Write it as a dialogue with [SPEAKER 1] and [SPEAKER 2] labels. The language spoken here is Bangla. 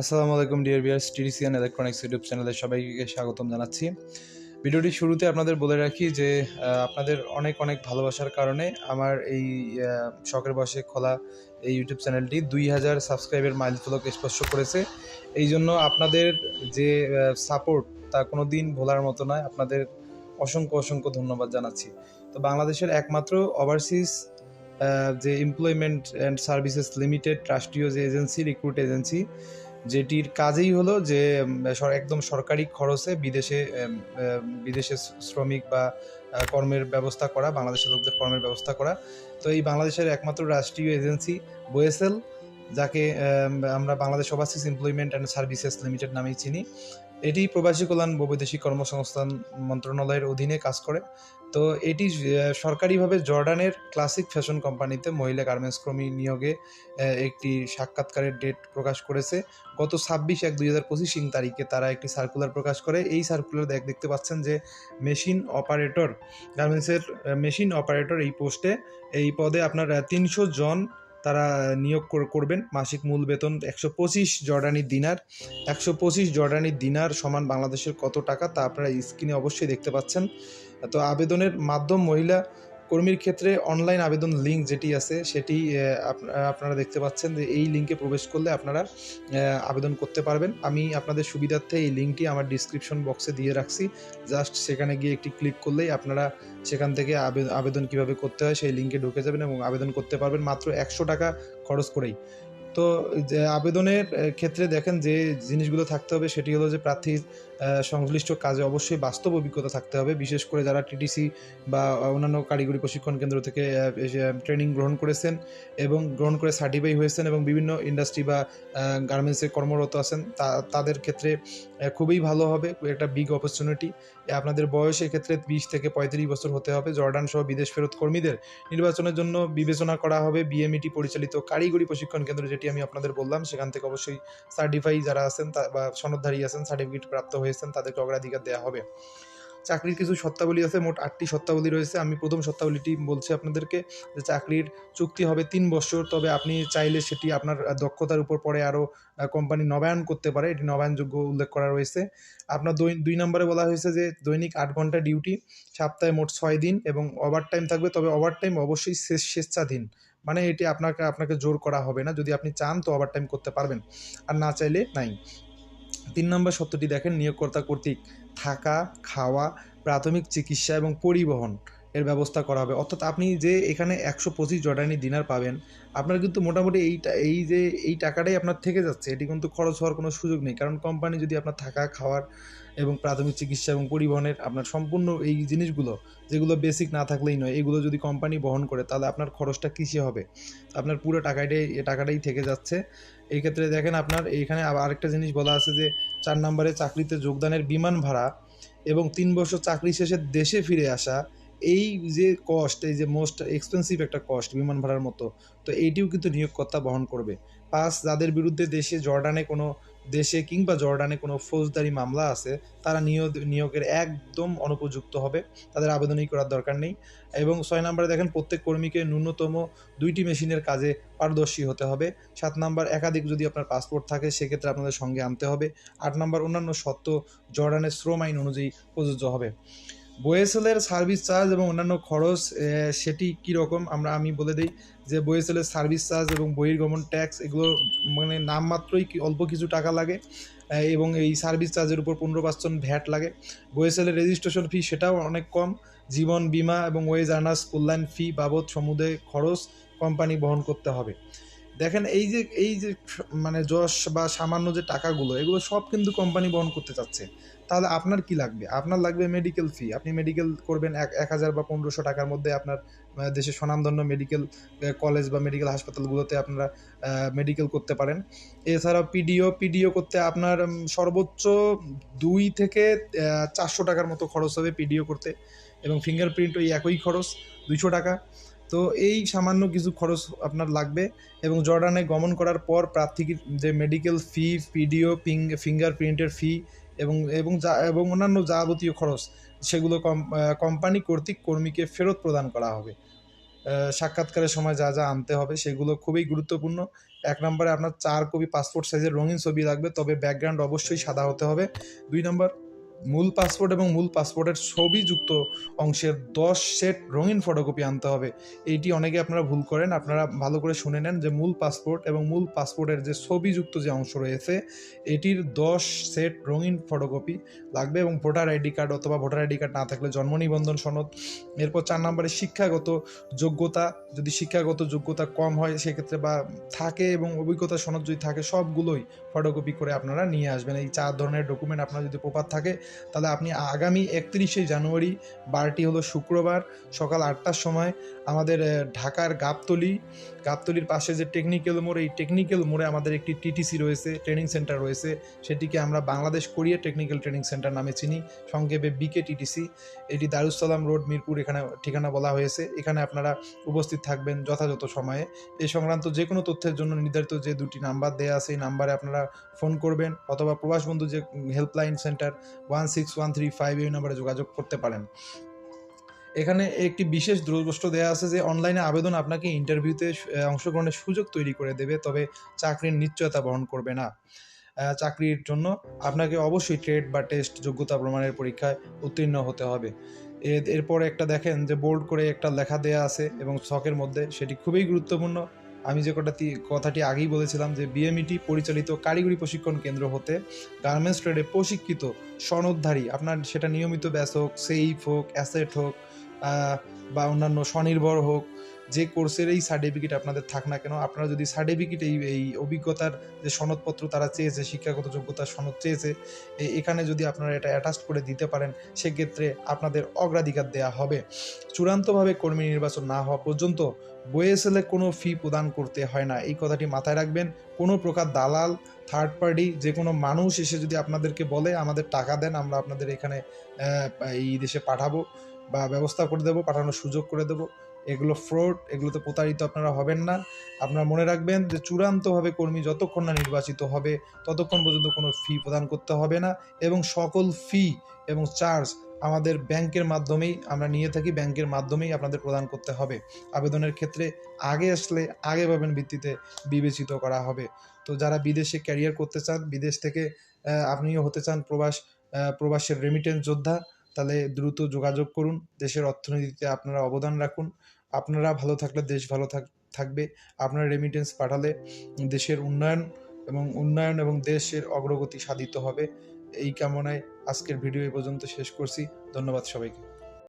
[SPEAKER 1] আসসালামু আলাইকুম, ডিয়ার বিয়ার্স টিডিসিয়ান ইলেকট্রনিক্স ইউটিউব চ্যানেলে সবাইকে স্বাগতম জানাচ্ছি। ভিডিওটি শুরুতে আপনাদের বলে রাখি যে আপনাদের অনেক অনেক ভালোবাসার কারণে আমার এই শখের বসে খোলা এই ইউটিউব চ্যানেলটি দুই হাজার সাবস্ক্রাইবের মাইল মাইলফলক স্পর্শ করেছে। এই জন্য আপনাদের যে সাপোর্ট তা কোনো দিন ভোলার মতো নয়, আপনাদের অসংখ্য অসংখ্য ধন্যবাদ জানাচ্ছি। তো বাংলাদেশের একমাত্র ওভারসিজ যে এমপ্লয়মেন্ট অ্যান্ড সার্ভিসেস লিমিটেড রাষ্ট্রীয় যে এজেন্সি রিক্রুট এজেন্সি যেটির কাজেই হলো যে একদম সরকারি খরচে বিদেশে বিদেশে শ্রমিক বা কর্মের ব্যবস্থা করা, বাংলাদেশের লোকদের কর্মের ব্যবস্থা করা। তো এই বাংলাদেশের একমাত্র রাষ্ট্রীয় এজেন্সি বোয়েসেল যাকে আমরা Bangladesh overseas employment and services limited নামেই চিনি। এটি প্রবাসী কল্যাণ বৈদেশিক কর্মসংস্থান মন্ত্রণালয়ের অধীনে কাজ করে। তো এটি সরকারিভাবে জর্ডানের ক্লাসিক ফ্যাশন কোম্পানিতে মহিলা গার্মেন্টস কর্মী নিয়োগে একটি সাক্ষাৎকারের ডেট প্রকাশ করেছে। গত ছাব্বিশ এক দুই হাজার পঁচিশ তারিখে তারা একটি সার্কুলার প্রকাশ করে। এই সার্কুলার দেখ, দেখতে পাচ্ছেন যে মেশিন অপারেটর গার্মেন্টসের মেশিন অপারেটর এই পোস্টে এই পদে আপনার তিনশো জন তারা নিয়োগ কর- করবেন। মাসিক মূল বেতন একশো পঁচিশ জর্ডানি দিনার। একশো পঁচিশ জর্ডানি দিনার সমান বাংলাদেশের কত টাকা তা আপনারা স্ক্রিনে অবশ্যই দেখতে পাচ্ছেন। তো আবেদনের মাধ্যম মহিলা কর্মীর ক্ষেত্রে অনলাইন আবেদন লিঙ্ক যেটি আছে, সেটি আপ- আপনারা দেখতে পাচ্ছেন যে এই লিঙ্কে প্রবেশ করলে আপনারা আবেদন করতে পারবেন। আমি আপনাদের সুবিধার্থে এই লিঙ্কটি আমার ডিসক্রিপশন বক্সে দিয়ে রাখছি। জাস্ট সেখানে গিয়ে একটি ক্লিক করলেই আপনারা সেখান থেকে আবে- আবেদন কীভাবে করতে হয় সেই লিঙ্কে ঢুকে যাবেন এবং আবেদন করতে পারবেন মাত্র একশো টাকা খরচ করেই। তো আবেদনের ক্ষেত্রে দেখেন যে জিনিসগুলো থাকতে হবে সেটি হলো যে প্রার্থীর সংশ্লিষ্ট কাজে অবশ্যই বাস্তব অভিজ্ঞতা থাকতে হবে। বিশেষ করে যারা টিটিসি বা অন্যান্য কারিগরি প্রশিক্ষণ কেন্দ্র থেকে ট্রেনিং গ্রহণ করেছেন এবং গ্রহণ করে সার্টিফাই হয়েছেন এবং বিভিন্ন ইন্ডাস্ট্রি বা গার্মেন্টসে কর্মরত আছেন তাদের ক্ষেত্রে খুবই ভালো হবে, একটা বিগ অপরচুনিটি আপনাদের বয়স ক্ষেত্রে বিশ থেকে পঁয়ত্রিশ বছর হতে হবে। জর্ডান সহ বিদেশ ফেরত কর্মীদের নির্বাচনের জন্য বিবেচনা করা হবে বিএমইটি পরিচালিত কারিগরি প্রশিক্ষণ কেন্দ্র যেটি আমি আপনাদের বললাম। সেখান থেকে অবশ্যই সার্টিফাই যারা আছেন বা সনদধারী আছেন সার্টিফিকেট প্রাপ্ত হয়েছেন, তাদেরকে অগ্রাধিকার দেওয়া হবে। চাকরির কিছু শর্তাবলী আছে, মোট আটটি শর্তাবলী রয়েছে। আমি প্রথম শর্তাবলীটি বলছি আপনাদেরকে যে চাকরির চুক্তি হবে তিন বছর, তবে আপনি চাইলে সেটি আপনার দক্ষতার উপর পরে আরও কোম্পানি নবায়ন করতে পারে। এটি নবায়নযোগ্য উল্লেখ করা রয়েছে। আপনার দুই নম্বরে বলা হয়েছে যে দৈনিক আট ঘণ্টা ডিউটি, সপ্তাহে মোট ছয় দিন এবং ওভার টাইম থাকবে। তবে ওভার টাইম অবশ্যই শেষ, স্বেচ্ছাধীন। মানে এটি আপনাকে আপনাকে জোর করা হবে না। যদি আপনি চান তো ওভার টাইম করতে পারবেন, আর না চাইলে নাই। তিন নম্বর সত্যটি দেখেন, নিয়োগকর্তা কর্তৃক থাকা, খাওয়া, প্রাথমিক চিকিৎসা এবং পরিবহন এর ব্যবস্থা করা হবে। অর্থাৎ আপনি যে এখানে একশো পঁচিশ জর্ডানি দিনার পাবেন, আপনার কিন্তু মোটামুটি এইটা, এই যে এই টাকাটাই আপনার থেকে যাচ্ছে, এটি কিন্তু খরচ হওয়ার কোনো সুযোগ নেই। কারণ কোম্পানি যদি আপনার থাকা, খাওয়ার এবং প্রাথমিক চিকিৎসা এবং পরিবহনের আপনার সম্পূর্ণ এই জিনিসগুলো, যেগুলো বেসিক না থাকলেই নয়, এগুলো যদি কোম্পানি বহন করে, তাহলে আপনার খরচটা কিসে হবে? আপনার পুরো টাকাটাই টাকাটাই থেকে যাচ্ছে। এই ক্ষেত্রে দেখেন আপনার এইখানে আরেকটা জিনিস বলা আছে যে চার নম্বরে চাকরিতে যোগদানের বিমান ভাড়া এবং তিন বছর চাকরি শেষে দেশে ফিরে আসা, এই যে কস্ট এই যে মোস্ট এক্সপেন্সিভ একটা কস্ট বিমান ভাড়ার মতো, তো এইটিও কিন্তু নিয়োগকর্তা বহন করবে। পাঁচ যাদের বিরুদ্ধে দেশে জর্ডানে কোনো দেশে কিংবা জর্ডানে কোনো ফৌজদারি মামলা আছে, তারা নিয়োগ, নিয়োগের একদম অনুপযুক্ত হবে, তাদের আবেদনই করার দরকার নেই। এবং ছয় নম্বরে দেখেন, প্রত্যেক কর্মীকে ন্যূনতম দুইটি মেশিনের কাজে পারদর্শী হতে হবে। সাত নাম্বার, একাধিক যদি আপনার পাসপোর্ট থাকে, সেক্ষেত্রে আপনাদের সঙ্গে আনতে হবে। আট নাম্বার, অন্যান্য সত্ত্ব জর্ডানের শ্রম আইন অনুযায়ী প্রযোজ্য হবে। বোয়েসেলের সার্ভিস চার্জ এবং অন্যান্য খরচ সেটি কী রকম? আমরা, আমি বলে দিই যে বোয়েসেলের সার্ভিস চার্জ এবং বহির্গমন ট্যাক্স, এগুলো মানে নামমাত্রই অল্প কিছু টাকা লাগে এবং এই সার্ভিস চার্জের উপর পনেরো পার্সেন্ট ভ্যাট লাগে। বোয়েসেলের রেজিস্ট্রেশন ফি সেটাও অনেক কম। জীবন বীমা এবং ওয়েজ আর্নার্স কল্যাণ ফি বাবদ সমুদায় খরচ কোম্পানি বহন করতে হবে। দেখেন এই যে এই যে মানে যশ বা সামান্য যে টাকাগুলো, এগুলো সব কিন্তু কোম্পানি বহন করতে চাচ্ছে। তাহলে আপনার কি লাগবে? আপনার লাগবে মেডিকেল ফি আপনি মেডিকেল করবেন এক এক হাজার বা পনেরোশো টাকার মধ্যে আপনার দেশের স্বনামধন্য মেডিকেল কলেজ বা মেডিকেল হাসপাতালগুলোতে আপনারা মেডিকেল করতে পারেন। এছাড়াও পিডিও পিডিও করতে আপনার সর্বোচ্চ দুই থেকে চারশো টাকার মতো খরচ হবে পিডিও করতে। এবং ফিঙ্গারপ্রিন্ট ওই একই খরচ, দুইশো টাকা। তো এই সামান্য কিছু খরচ আপনার লাগবে এবং জর্ডানে গমন করার পর প্রার্থীর যে মেডিকেল ফি পিডিও পিং ফিঙ্গার প্রিন্টের ফি এবং এবং যা, এবং অন্যান্য যাবতীয় খরচ, সেগুলো কম কোম্পানি কর্তৃক কর্মীকে ফেরত প্রদান করা হবে। সাক্ষাৎকারের সময় যা যা আনতে হবে সেগুলো খুবই গুরুত্বপূর্ণ। এক নম্বরে আপনার চার কপি পাসপোর্ট সাইজের রঙিন ছবি লাগবে, তবে ব্যাকগ্রাউন্ড অবশ্যই সাদা হতে হবে। দুই নম্বর মূল পাসপোর্ট এবং মূল পাসপোর্টের ছবিযুক্ত অংশের দশ সেট রঙিন ফটোকপি আনতে হবে। এইটি অনেকে আপনারা ভুল করেন, আপনারা ভালো করে শুনে নেন যে মূল পাসপোর্ট এবং মূল পাসপোর্টের যে ছবিযুক্ত যে অংশ রয়েছে, এটির দশ সেট রঙিন ফটোকপি লাগবে এবং ভোটার আইডি কার্ড অথবা ভোটার আইডি কার্ড না থাকলে জন্ম নিবন্ধন সনদ, এরপর চার নম্বরে শিক্ষাগত যোগ্যতা, যদি শিক্ষাগত যোগ্যতা কম হয় সেক্ষেত্রে বা থাকে এবং অভিজ্ঞতা সনদ যদি থাকে সবগুলোই ফটোকপি করে আপনারা নিয়ে আসবেন। এই চার ধরনের ডকুমেন্ট আপনার যদি প্রপার থাকে তাহলে আপনি আগামী একত্রিশে জানুয়ারি, বারটি হলো শুক্রবার সকাল আটটার সময় আমাদের ঢাকার গাবতলি, গাবতলির পাশে যে টেকনিক্যাল মোড়, এই টেকনিক্যাল মোড়ে আমাদের একটি টিটিসি রয়েছে ট্রেনিং সেন্টার রয়েছে। সেটিকে আমরা Bangladesh Korea technical training centre নামে চিনি। সংক্ষেপে বিকে টিটিসি এটি দারুসালাম রোড, মিরপুর, এখানে ঠিকানা বলা হয়েছে। এখানে আপনারা উপস্থিত থাকবেন যথাযথ সময়ে। এই সংক্রান্ত যে কোনো তথ্যের জন্য নির্ধারিত যে দুটি নাম্বার দেওয়া আছে, এই নাম্বারে আপনারা ফোন করবেন অথবা প্রবাস বন্ধু যে helpline centre one six one three five এই নাম্বারে যোগাযোগ করতে পারেন। এখানে একটি বিশেষ দ্রবষ্ট দেওয়া আছে যে, অনলাইনে আবেদন আপনাকে ইন্টারভিউতে অংশগ্রহণের সুযোগ তৈরি করে দেবে, তবে চাকরির নিশ্চয়তা বহন করবে না। চাকরির জন্য আপনাকে অবশ্যই ট্রেড বা টেস্ট যোগ্যতা প্রমাণের পরীক্ষায় উত্তীর্ণ হতে হবে। এর- এরপরে একটা দেখেন যে বোল্ড করে একটা লেখা দেয়া আছে এবং ছকের মধ্যে সেটি খুবই গুরুত্বপূর্ণ। আমি যে কটা কথাটি আগেই বলেছিলাম যে বিএমইটি পরিচালিত কারিগরি প্রশিক্ষণ কেন্দ্র হতে গার্মেন্টস ট্রেডে প্রশিক্ষিত সনদধারী, আপনার সেটা নিয়মিত ব্যাস হোক সেইফ হোক অ্যাসেট হোক বা অন্যান্য স্বনির্ভর হোক যে কোর্সের এই সার্টিফিকেট আপনাদের থাক না কেন, আপনারা যদি সার্টিফিকেট এই এই অভিজ্ঞতার যে সনদপত্র তারা চেয়েছে, শিক্ষাগত যোগ্যতার সনদ চেয়েছে এখানে যদি আপনারা এটা অ্যাটাচ করে দিতে পারেন, সেক্ষেত্রে আপনাদের অগ্রাধিকার দেওয়া হবে। চূড়ান্তভাবে কর্মী নির্বাচন না হওয়া পর্যন্ত বইএসএলে কোনো ফি প্রদান করতে হয় না। এই কথাটি মাথায় রাখবেন, কোনো প্রকার দালাল থার্ড পার্টি যে কোনো মানুষ এসে যদি আপনাদেরকে বলে, আমাদের টাকা দেন, আমরা আপনাদের এখানে এই দেশে পাঠাবো বা ব্যবস্থা করে দেবো, পাঠানোর সুযোগ করে দেবো এগুলো ফ্রড এগুলোতে প্রতারিত আপনারা হবেন না। আপনারা মনে রাখবেন যে চূড়ান্তভাবে কর্মী যতক্ষণ না নির্বাচিত হবে, ততক্ষণ পর্যন্ত কোনো ফি প্রদান করতে হবে না এবং সকল ফি এবং চার্জ আমাদের ব্যাংকের মাধ্যমেই, আমরা নিয়ে থাকি, ব্যাংকের মাধ্যমেই আপনাদের প্রদান করতে হবে। আবেদনের ক্ষেত্রে আগে আসলে আগে পাবেন ভিত্তিতে বিবেচিত করা হবে। তো যারা বিদেশে ক্যারিয়ার করতে চান, বিদেশ থেকে আপনিও হতে চান প্রবাস প্রবাসের রেমিটেন্স যোদ্ধা, তাহলে দ্রুত যোগাযোগ করুন। দেশের অর্থনীতিতে আপনারা অবদান রাখুন। আপনারা ভালো থাকলে দেশ ভালো থাক, থাকবে। আপনার রেমিটেন্স পাঠালে দেশের উন্নয়ন এবং উন্নয়ন এবং দেশের অগ্রগতি সাধিত হবে। এই কামনায় আজকের ভিডিও এ পর্যন্ত শেষ করছি। ধন্যবাদ সবাইকে।